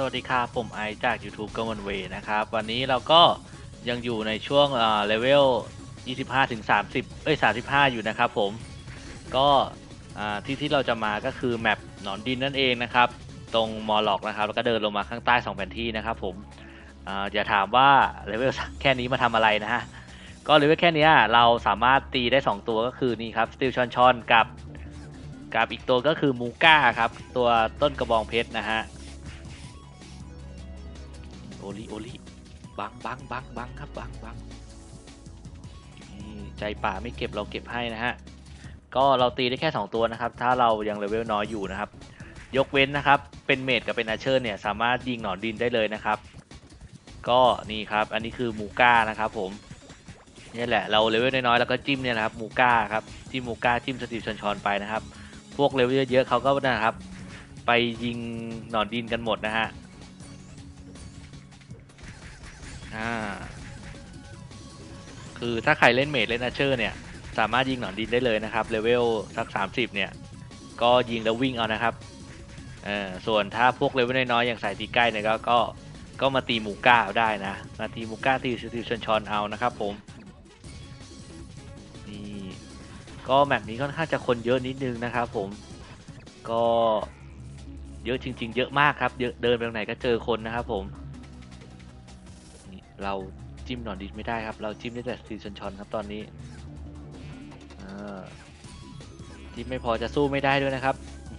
สวัสดีครับผมไอจาก YouTube ก็วันเวนะครับ วันนี้เราก็ยังอยู่ในช่วงเลเวล 25ถึง30 เอ้ย 35 อยู่นะครับผม ก็อ่าที่ที่เราจะมาก็คือแมปหนอนดินนั่นเองนะครับ ตรงมอลล็อกนะครับ แล้วก็เดินลงมาข้างใต้ 2 แผนที่นะครับผมออย่าถามว่าเลเวลแค่นี้มาทำอะไรนะฮะ ก็เลเวลแค่นี้เราสามารถตีได้ 2 ตัวก็คือนี่ครับสติลชอนชอนกับ กับอีกตัวก็คือมูก้าครับ ตัวต้นกระบองเพชรนะฮะ โอลิโอลิบังบังบังบังครับบังบังใจป่าไม่เก็บเราเก็บให้นะฮะ ก็เราตีได้แค่ 2 ตัวนะครับ ถ้าเรายังเลเวลน้อยอยู่นะครับ ยกเว้นนะครับ เป็นเมดกับเป็นอาเชอร์เนี่ยสามารถยิงหนอนดินได้เลยนะครับ ก็นี่ครับอันนี้คือมูก้านะครับผมนี่แหละเราเลเวลน้อยๆแล้วก็จิ้มเนี่ยนะครับมูก้าครับจิ้มมูก้าจิ้มสตีฟชอนชอนไปนะครับ พวกเลเวลเยอะๆเขาก็นะครับ ไปยิงหนอนดินกันหมดนะฮะ อ่า คือถ้าใครเล่นเมดเล่นอาเชอร์เนี่ย สามารถยิงหนอนดินได้เลยนะครับเลเวลสัก 30 เนี่ย ก็ยิงแล้ววิ่งเอานะครับเออส่วนถ้าพวกเลเวลน้อยๆอย่างสายตีใกล้เนี่ยก็ก็ก็มาตีหมูก้าเอาได้นะ มาตีหมูก้าตีสติชอนชอนเอานะครับผมนี่ก็แมปนี้ค่อนข้างจะคนเยอะนิดนึงนะครับผมก็เยอะจริง ๆ เยอะมากครับเยอะเดินไปตรงไหนก็เจอคนนะครับผม เราจิ้มหนอนดินไม่ได้ครับ เราจิ้มได้แต่สีชอนชอนครับตอนนี้อ่าจิ้มไม่พอจะสู้ไม่ได้ด้วยนะครับ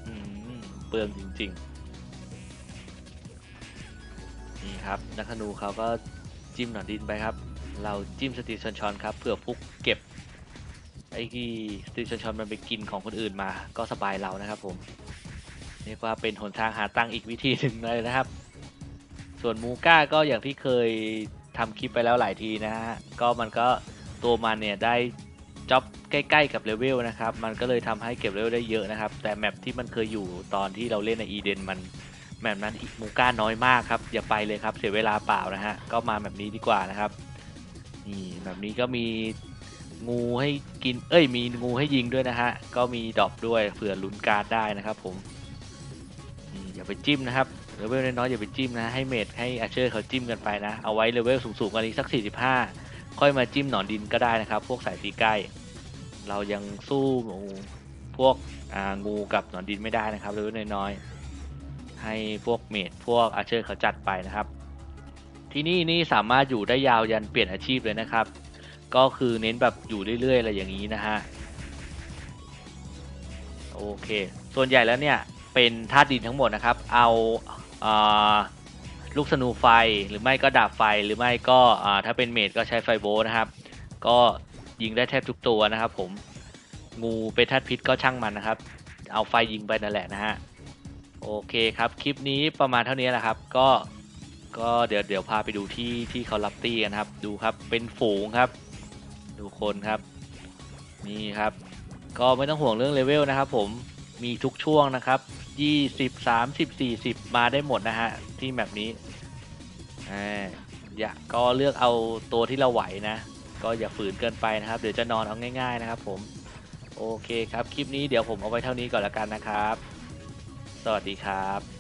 อื้อหือเปลืองจริงๆ นี่ครับ นักธนูเขาก็จิ้มหนอนดินไปครับ เราจิ้มสตีชอนชอนครับเผื่อฟุกเก็บ ไอ้ที่สตีชอนชอนมันไปกินของคนอื่นมา ก็สบายเรานะครับผมเรียกว่าเป็นหนทางหาตังค์อีกวิธีหนึ่งเลยนะครับ ส่วนมูก้าก็อย่างที่เคย ทำคลิปไปแล้วหลายทีนะฮะ ก็มันก็ตัวมันเนี่ยได้จ็อบใกล้ๆกับเลเวลนะครับ มันก็เลยทำให้เก็บเลเวลได้เยอะนะครับ แต่แมปที่มันเคยอยู่ตอนที่เราเล่นในอีเดนมันแมปนั้นมูก้าน้อยมากครับ อย่าไปเลยครับเสียเวลาเปล่านะฮะ ก็มาแบบนี้ดีกว่านะครับ นี่แบบนี้ก็มีงูให้กิน เอ้ย มีงูให้ยิงด้วยนะฮะ ก็มีดรอปด้วยเผื่อลุ้นการได้นะครับผม อย่าไปจิ้มนะครับเลเวลน้อยๆอย่าไปจิ้มนะให้เมดให้อาเชอร์เขาจิ้มกันไปนะ เอาไว้เลเวลสูงๆกันอีกสัก 45 ค่อยมาจิ้มหนอนดินก็ได้นะครับ พวกสายตีใกล้ เรายังสู้พวกงูกับหนอนดินไม่ได้นะครับเลเวลน้อยๆให้พวกเมดพวกอาเชอร์เขาจัดไปนะครับ ที่นี่นี่สามารถอยู่ได้ยาวยันเปลี่ยนอาชีพเลยนะครับ ก็คือเน้นแบบอยู่เรื่อยๆอะไรอย่างนี้นะฮะโอเค ส่วนใหญ่แล้วเนี่ย เป็นธาตุดินทั้งหมดนะครับ เอาอ่าลูกสนูไฟหรือไม่ก็ดาบไฟหรือไม่ก็ถ้าเป็นเมดก็ใช้ไฟโบส์นะครับ ก็ยิงได้แทบทุกตัวนะครับ ผมงูเป็นธาตุพิษก็ช่างมันนะครับ เอาไฟยิงไปนั่นแหละนะฮะโอเคครับคลิปนี้ประมาณเท่านี้แหละครับ ก็ก็เดี๋ยวเดี๋ยวพาไปดูที่ที่เขารับตี้กันครับ ดูครับเป็นฝูงครับ ดูคนครับ นี่ครับ ก็ไม่ต้องห่วงเรื่องเลเวลนะครับผม มีทุกช่วงนะครับ20 30 40มาได้หมดนะฮะ ที่แบบนี้อ่าอย่าก็เลือกเอาตัวที่เราไหวนะ ก็อย่าฝืนเกินไปนะครับ เดี๋ยวจะนอนเอาง่าย ๆนะครับผมโอเคครับ คลิปนี้เดี๋ยวผมเอาไว้เท่านี้ก่อนละกันนะครับ สวัสดีครับ